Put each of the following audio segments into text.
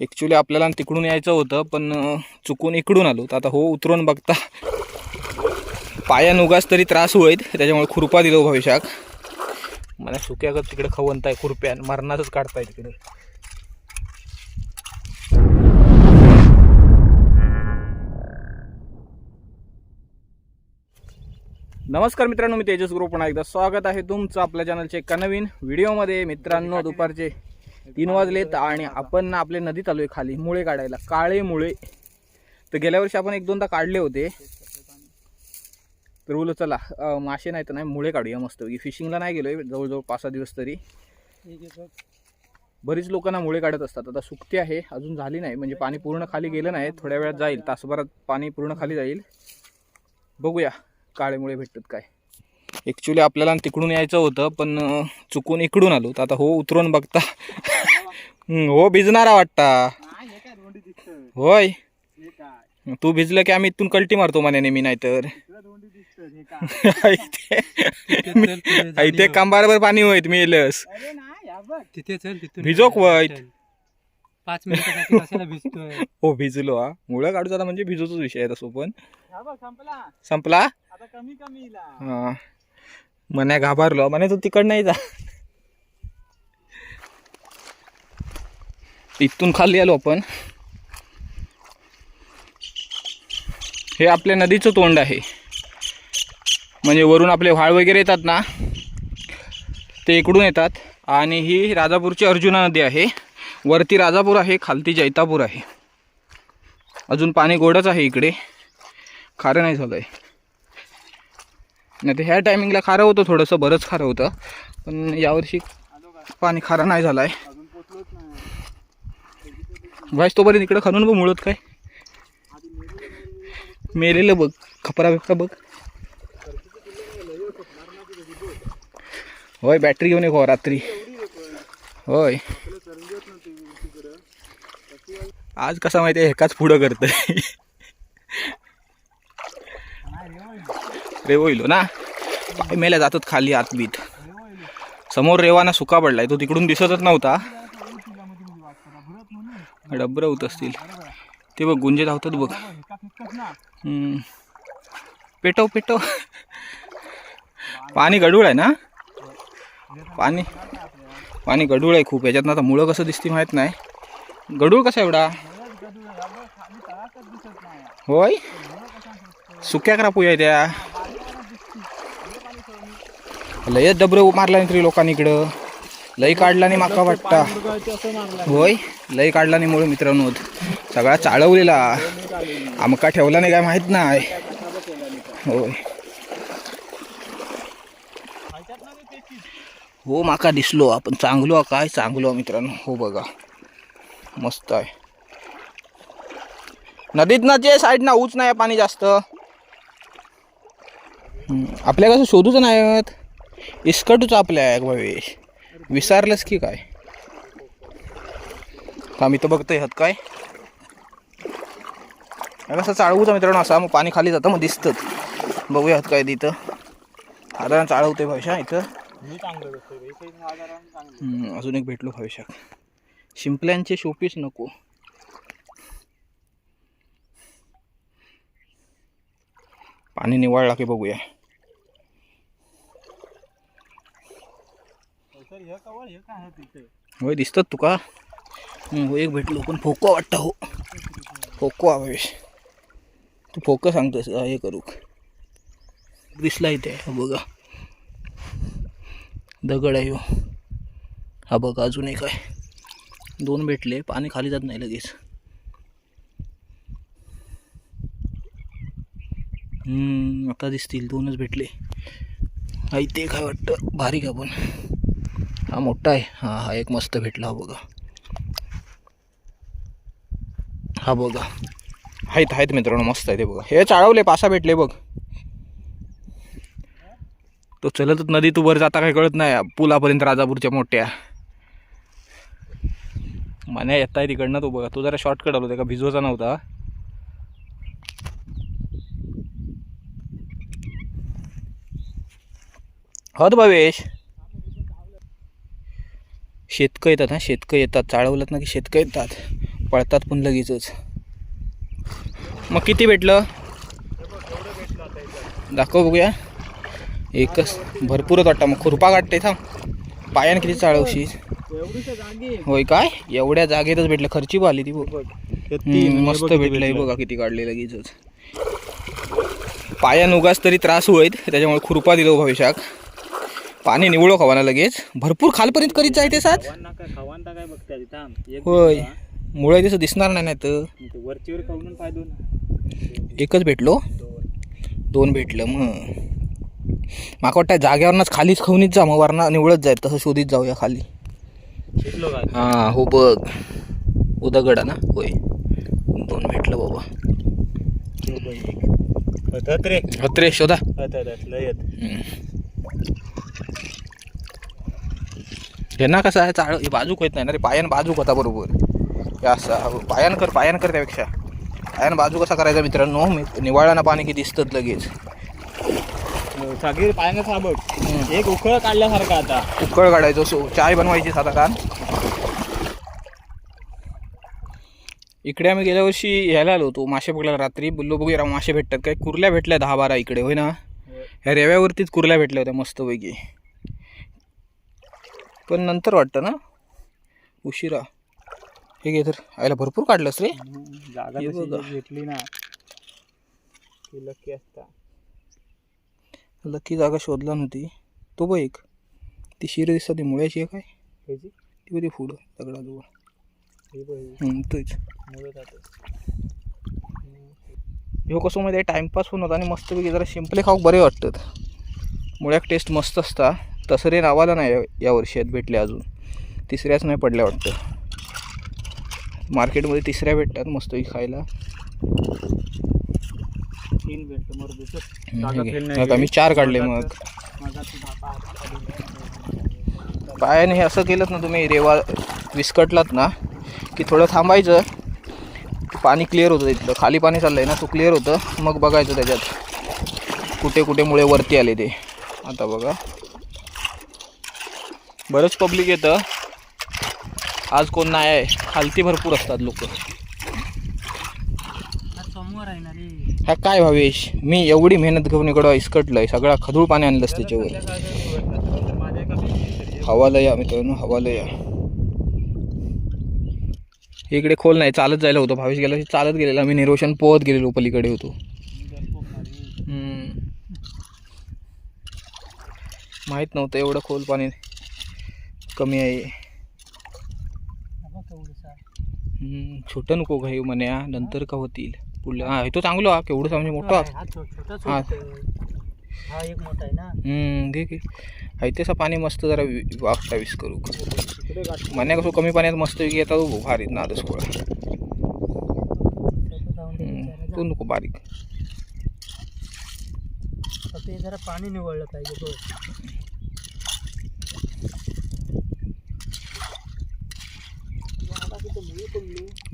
Actually आपल्याला तिकडून यायचं होतं पण चुकून इकडून आलो. तर आता हो उतरून बघता. पाया उगाच तरी त्रास होईल त्याच्यामुळे खुरपा दिलो भविष्यात मला सुक्यागत तिकडे खवंताय खुरप्या मरणातच काढताय तिकडे. नमस्कार मित्रांनो मी तेजस गुरु पुन्हा एकदा. स्वागत आहे तुमचं आपल्या चॅनलच्या एका नवीन व्हिडिओमध्ये मित्रांनो दुपारचे तीन वाजलेत आणि आपण ना नदी चालू आहे खाली मुळे काढायला काळे मुळे. तर गेल्या वर्षी आपण एक दोनदा काढले होते. तर बोलू चला मासे नाही तर नाही मुळे काढूया मस्त. फिशिंगला नाही गेलोय जवळजवळ पाच सहा दिवस तरी. बरीच लोकांना मुळे काढत असतात. आता सुकती आहे अजून झाली नाही. म्हणजे पाणी पूर्ण खाली गेलं नाही थोड्या वेळात जाईल. तासभरात पाणी पूर्ण खाली जाईल. बघूया काळे मुळे भेटतात काय. ॲक्च्युली आपल्याला तिकडून यायचं होतं पण चुकून इकडून आलो. तर आता हो उतरून बघता. हो भिजणारा वाटता. होय. तू भिजलं की आम्ही इथून कल्टी मारतो म्हणे मी नाही तर इथे कंबारभर पाणी होईत मी येलस. तिथे चल तिथून भिजोक. चल. पाच मिनिटासाठी भिजतोय हो भिजलो हा. मुळं काढू आता म्हणजे भिजोचाच विषय आहे तसो पण. संपला. संपला? हा. मन्या घाबरलो. म्हणे तू तिकड नाही जा. इथून खाली आलो आपण. हे आपल्या नदीचं तोंड आहे. म्हणजे वरून आपले व्हाळ वगैरे येतात ना ते इकडून येतात. आणि ही राजापूरची अर्जुना नदी आहे. वरती राजापूर आहे खालती जैतापूर आहे. अजून पाणी गोडच आहे इकडे. खारं नाही झालं आहे नाही तर ह्या टायमिंगला खारं होतं थोडंसं बरंच खारं होतं. पण यावर्षी पाणी खारं नाही झालं आहे व्हायच तोपर्यंत इकडं खणून बघ मुळत काय. मेलेलं बघ खपरा बिपरा बघ. होय बॅटरी घेऊन येऊ हो रात्री. होय. आज कसा माहिती आहे एकाच पुढं करतंय. रेवो ना? मेल्या जातात खाली आतबीत. समोर रेवाना सुका पडलाय तो तिकडून दिसतच नव्हता. डबर होत असतील. ते बघ गुंजे धावतात बघ. पेटव पेटव. पाणी गडूळ आहे ना? पाणी पाणी गडूळ आहे खूप. याच्यात आता मुळं कसं दिसते माहीत नाही. गडूळ कसा एवढा? होय? सुक्या क्रापूया त्या. लय डबर मारला नाही तरी लोकांनी इकडं. लई काढला नाही माका वाटता. होय लई काढला नाही मुळे मित्रांनो. सगळा चाळवलेला. आमका ठेवला नाही काय माहीत नाही. होय. हो माका दिसलो. आपण चांगलो काय चांगलो मित्रांनो. हो बघा. मस्त आहे. नदीत ना जे साईड ना ऊच नाही पाणी जास्त. आपल्या कसं शोधूच नाही आहेत. इस्कटूच आपल्या आहे भावेश विसरलंस की काय? आम्ही तर बघतोय ह्यात काय? कसं चाळवूचा मित्रांनो असा मग पाणी खाली जातं मग दिसतं. बघूया ह्यात काय तिथं. साधारण चाळवतोय भाषा इथं. अजून एक भेटलो भविष्यात शिंपल्यांचे शोपीस नको. पाणी निवाळला की बघूया. होय दिसतात तुका. हो एक भेटलो पण फोको वाटतं हो. फोको आवेश तू फोको सांगतोस का हे करू. दिसला इथे बघा. दगड आहे हो. हा बघा अजून एक आहे. दोन भेटले पाणी खाली जात नाही लगेच. आता दिसतील दोनच भेटले. हा ते काय वाटतं भारी का पण हा मोठा आहे. हा हा एक मस्त भेटला हा बघा. हा बघा. आहेत आहेत मित्रांनो मस्त आहे ते बघा. हे चाळवले पासा भेटले बघ. तो चलतच नदी तू वर जाता काय कळत नाही. पुलापर्यंत राजापूरच्या मोठ्या. मने येत आहे तिकडनं तो बघा. तो जरा शॉर्टकट आलो त्या का भिजवाचा नव्हता. हत भावेश. शेतकं येतात हा शेतकं येतात चाळवलं ना की शेतकं येतात. पळतात पण लगेचच. मग किती भेटलं? दाखव बघूया. एकच. भरपूरच वाटतं. मग खुरपा काढते थांब. पायानं किती जागी होय काय? एवढ्या जागेतच भेटलं. खर्ची आली ती बघ. मस्त भेटलंय बघा किती काढले लगेचच. पायान उगाच तरी त्रास होईत त्याच्यामुळे खुरपा दिलो भविष्याक पाणी निवळो खवाना लगेच. भरपूर खालपर्यंत करीत जाय ते साथ खावांता काय बघता थांब. एक होय. मुळे तसं दिसणार नाही नाही तर. वरचीवर खाऊन फायदो ना एकच भेटलो. दोन भेटलं मग. माका वाटतं जाग्यावरनंच खालीच खाऊनच जा मग वरना निवळत जाईल तसं शोधित जाऊया खाली. हां हो बघ. उदगडा ना? होय. दोन भेटलं बाबा. रे. हत्रे शोधा. लयत यांना कसं आहे चाळ हे बाजूक होत नाही ना रे पायान बाजूक होता बरोबर. असं हो, पायान कर पायान कर त्यापेक्षा. पायान बाजू कसा करायचा मित्रांनो मी- निवाळाना पाणी की दिसतं लगेच. सगळी पायानं साबक एक उखळ काढल्यासारखा आता. उकळ काढायचो सो चाय बनवायची साधा कान इकडे आम्ही गेल्या वर्षी ह्याला आलो होतो मासे पकडायला रात्री. बोललो बघूया मासे भेटतात काय? कुर्ल्या भेटल्या दहा बारा इकडे होय ना? ह्या रेव्यावरतीच कुर्ल्या भेटल्या होत्या मस्तपैकी. पण नंतर वाटतं ना? उशिरा. हे घे तर. आयला भरपूर काढलंस रे. जागा. घेतली ना. लकी असता. लकी जागा शोधला नव्हती. तो बघ एक. ती शिर दिसतात ती मुळ्याची आहे काय? ती बघ पुढं दगडाजवळ. तोच. मुळं. ह्यो कसं मध्ये टाइमपास पण होता आणि मस्तपैकी जरा शिंपले खाऊ बरे वाटतात. मुळ्याक टेस्ट मस्त असता. तसं रे नावाला नाही या- या वर्षी आहेत भेटले अजून. तिसऱ्याच नाही पडल्या वाटतं. मार्केटमध्ये तिसऱ्या भेटतात मस्तपैकी खायला. आता मी चार काढले मग. पायाने हे असं केलं ना तुम्ही रेवा विस्कटलात ना की थोडं थांबायचं. पाणी क्लिअर होतं तिथलं. खाली पाणी चाललंय ना तो क्लिअर होतं. मग बघायचं त्याच्यात. कुठे कुठे मुळे वरती आले ते. आता बघा. बरंच पब्लिक येतं. आज कोण नाही आहे. खालती भरपूर असतात लोक. समोर आहे ना रे. ह्या काय भावेश? मी एवढी मेहनत घेऊन इकडं इसकटलंय. सगळा खदूळ पाणी आणलंस त्याच्यावर माझ्या का हवाला या मित्रांनो हवाला या हे इकडे खोल नाही चालत जायला होतं. भावेश गेला चालत गेलेला. मी निरोशन पोहत गेलेलो पलीकडे होतो. माहीत नव्हतं एवढं खोल पाणी कमी आहे. छोटं नको घाई म्हण्या. नंतर का होतील? पुढल्या हा तो चांगलो हा केवढं म्हणजे मोठा. हा. हा एक मोठा आहे ना. हम्म, घे घे आहे तसं पाणी मस्त जरा वि- वागता विस करू. म्हण्या कसं कमी पाण्यात मस्त येतात भारीत जाऊन हम्म, तो नको बारीक ते जरा पाणी निवळलं पाहिजे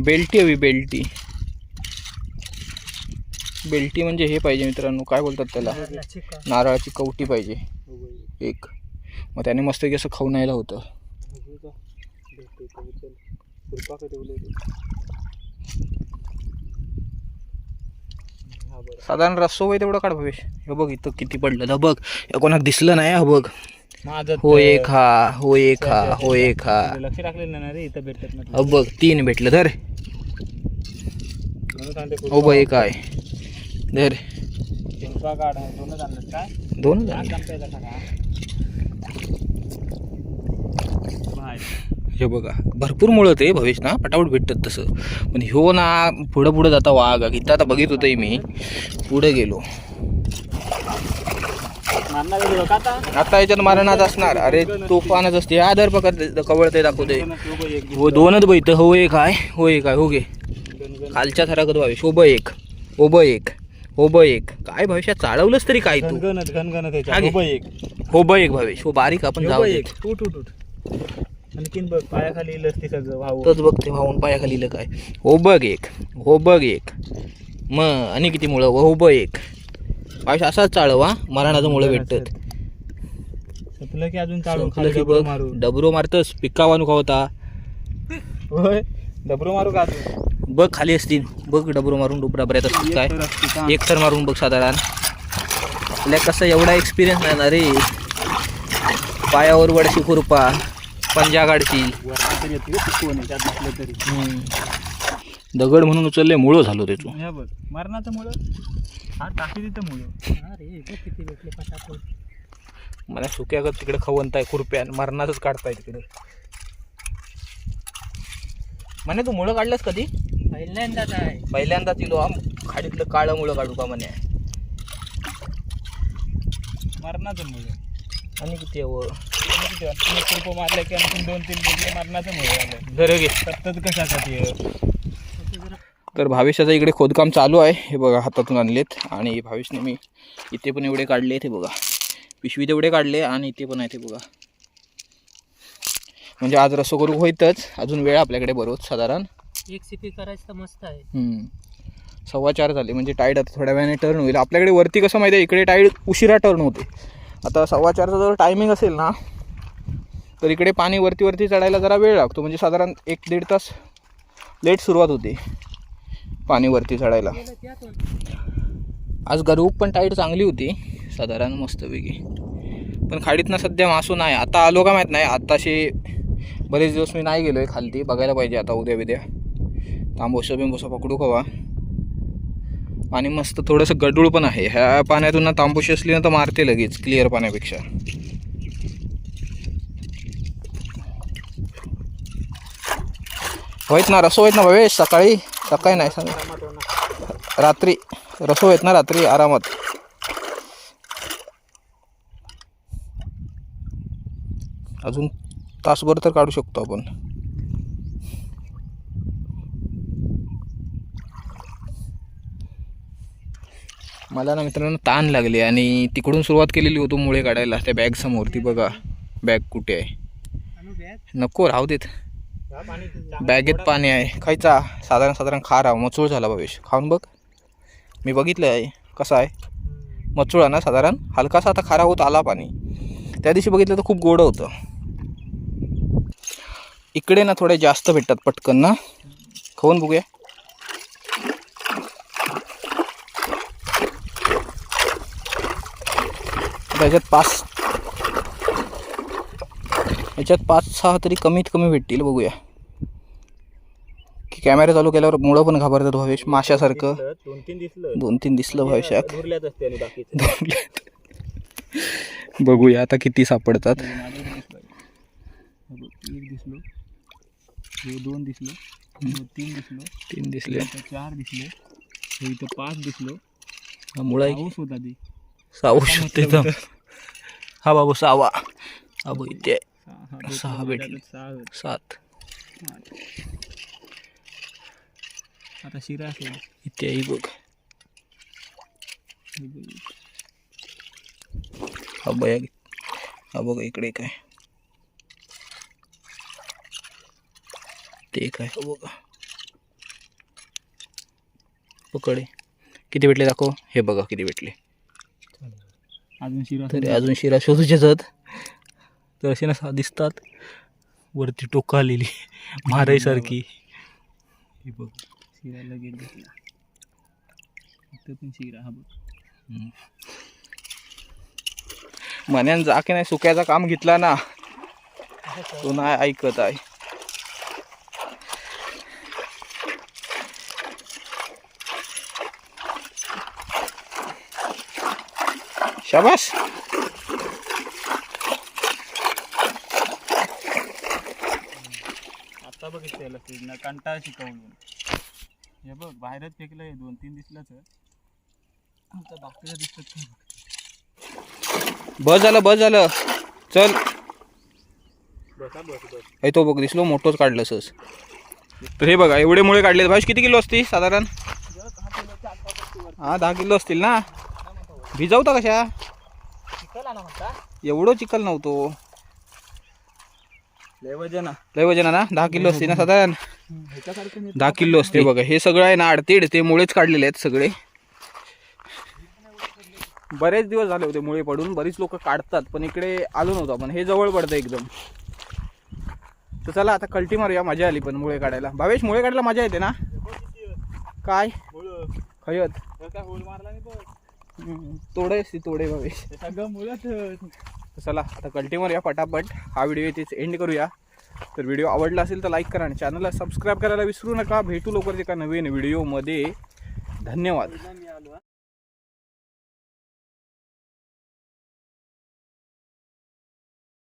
बेल्टी हवी बेल्टी बेल्टी म्हणजे हे पाहिजे मित्रांनो काय बोलतात त्याला नारळाची कवटी पाहिजे एक मग त्याने मस्त असं खाऊन यायला होतं साधारण रस्सो होय तेवढं काढ भवेश हे बघ इथं किती पडलं. बघ हे कोणाक दिसलं नाही हा बघ. माझं हो एक हा हो एक हा हो एक हा लक्ष टाकलेलं ना रे इथं भेटत नाही अ बघ तीन भेटलं धर. हो बघ एक आहे धर. दोनच आणलं काय? दोन आज संपायचा का काय? बाय. हे बघा भरपूर मुळं ते भवेश ना पटापट भेटतात तसं. पण ह्यो ना पुढं पुढं जाता वाघ. इथं आता बघित होतंय मी पुढे गेलो. आता याच्यात मारणात असणार. अरे तोफानच असते. हा दर पकड कवळते दाखवते हो दोनच बैत. हो एक आहे हो एक आहे हो गे. खालच्या थरागत भावेश. हो ब एक. हो ब एक. हो ब एक. काय भविष्यात चाळवलंच तरी काय तू? गणगणत गणगणत. हा. हो बघ एक. भावेश. हो बारीक आपण जाऊ. एक. आणखीन बघ पायाखाली सगळं भाऊ तोच बघते भाऊन पायाखाली लिहिलं काय. हो बघ एक हो बघ एक. मग आणि किती मुळं? हो ब एक. पाहिजे असाच चाळवा मराणाचं मुळं भेटतात संपलं की अजून संपलं की बघ. मारू. डबरो मारतस पिक्का वानू का होता? होय डबरू मारू का तू बघ खाली असतील. बघ डबरू मारून डुबरा बऱ्याच असतात काय. तर असते का? एक तर मारून बघ साधारण. आपल्या कसं एवढा एक्सपिरियन्स नाही ना रे? पायावर वडशी खुरपा. पंजा तरी दगड म्हणून उचलले मुळं झालो त्याचं. हे बघ मरणाचं मुळं? हा टाकी तिथं मुळं. मला सुक्यागत तिकडे खवंताय खुरप्या मरणाचंच काढताय तिकडे. म्हणे तू मुळं काढलंस कधी? पहिल्यांदाच आहे पहिल्यांदा तिलो आम खाडीतलं काळं मुळं काढू का म्हणे? मरणाचं मुळं. आणि किती हवं रुपये मारले की आणखी दोन तीन घे सतत कशासाठी आहे? तर भावेशाचं इकडे खोदकाम चालू आहे. हे बघा हातातून आणलेत. आणि भावेशने मी इथे पण एवढे काढले ते बघा. पिशवी तेवढे काढले आणि इथे पण आहे ते बघा. म्हणजे आज रसो करू होईतच. अजून वेळ आपल्याकडे बरोच साधारण. एक सिपी करायचं मस्त आहे. हम्म. सव्वा चार झाले म्हणजे टाईड आता थोड्या वेळाने टर्न होईल. आपल्याकडे वरती कसं माहिती आहे? इकडे टाईड उशिरा टर्न होते. आता सव्वा चारचा जर टायमिंग असेल ना तर इकडे पाणी वरती वरती चढायला जरा वेळ लागतो. म्हणजे साधारण एक दीड तास लेट सुरुवात होते पाणी वरती चढायला. आज गरूक पण टाईट चांगली होती साधारण मस्तपैकी. पण खाडीतनं सध्या मासू नाही. आता आलो का माहीत नाही. आत्ताशी बरेच दिवस मी नाही गेलो आहे खालती. बघायला पाहिजे आता उद्या बिद्या तांबोसं बिंबोसं पकडू कवा. आणि मस्त थोडंसं गडूळ पण आहे. ह्या पाण्यातून ना तांबूशी असली ना तर मारते लगेच क्लिअर पाण्यापेक्षा. होईत ना रसो होईत ना भावेश सकाळी? सकाळी नाही सांग रात्री. रसो आहेत ना रात्री आरामात. अजून तासभर तर काढू शकतो आपण. मला ना मित्रांनो ताण लागली आणि तिकडून सुरुवात केलेली होतो मुळे काढायला. त्या बॅग समोर ती बघा. बॅग कुठे आहे? नको राहू देत. बॅगेत पाणी आहे. खायचा. साधारण साधारण खा राहा मचूळ झाला भवेश खाऊन बघ. मी बघितलं आहे कसा आहे? मचूळ ना साधारण? हलकासा आता खारा होत आला पाणी. त्या दिवशी बघितलं तर खूप गोड होतं. इकडे ना थोडे जास्त भेटतात पटकन ना. खाऊन बघूया. त्याच्यात पाच. याच्यात पाच सहा तरी कमीत कमी भेटतील बघूया. की कॅमेरा चालू केल्यावर मुळं पण घाबरतात भवेश माशासारखं. दोन तीन दिसलं. दोन तीन दिसलं बाकीचे. बघूया आता किती सापडतात. एक दिसलो. हे दोन दिसलो. तीन दिसलो. तीन दिसले. चार दिसले. हे इथं पाच दिसलो. मुळा होता ती सावू शकते तर हा बाबू सावा. बघ इथे. सहा भेटले. सात. आता शिरा असेल. इथे हे बघ. हा बया हा बघ इकडे काय. ते काय हा बघा. पकडे. किती भेटले दाखव. हे बघा किती भेटले. अजून शिरा तरी अजून शिरा शोधूचे जात. तर असे ना दिसतात. वरती टोका आलेली. माराईसारखी हे बघ शिरा लगेच दिसला. इथं पण शिरा हा बघ. मन्यान जा की नाही सुक्याचा काम घेतला ना. तो नाही ऐकत आहे. शाबास आता बघितलं ना कंटाळ शिकवून हे बघ बाहेरच फेकलंय दोन तीन दिसलंच. आता बाकीचं दिसत नाही बस झालं बस झालं. चल. बसा बस बस. हे तो बघ दिसलो मोठोच काढलं सहज तर हे बघा एवढे मुळे काढले भावेश किती किलो असतील साधारण? हा दहा किलो असतील ना? भिजवता कशा? चिकल आला म्हणता. एवढं चिखल नव्हतो. लय वजन हा. लय वजन आहे ना? दहा किलो असतील ना साधारण? दहा किलो असते बघा. हे सगळं आहे ना आडतीड ते मुळेच काढलेले आहेत सगळे. बरेच दिवस झाले होते मुळे पडून. बरीच लोक काढतात पण इकडे आलो नव्हतो आपण. हे जवळ पडतं एकदम. तर चला आता कल्टी मारूया. मजा आली पण मुळे काढायला. भावेश मुळे काढायला मजा येते ना? काय? मुळं खयत? तोडे तोडे ते सगळं मुळच तर चला आता कल्टी मारूया पटापट. हा व्हिडिओ इथेच एंड करूया. तर व्हिडिओ आवडला असेल तर लाईक करा आणि चॅनलला सबस्क्राईब करायला विसरू नका. भेटू लवकरच एका नवीन व्हिडिओमध्ये धन्यवाद.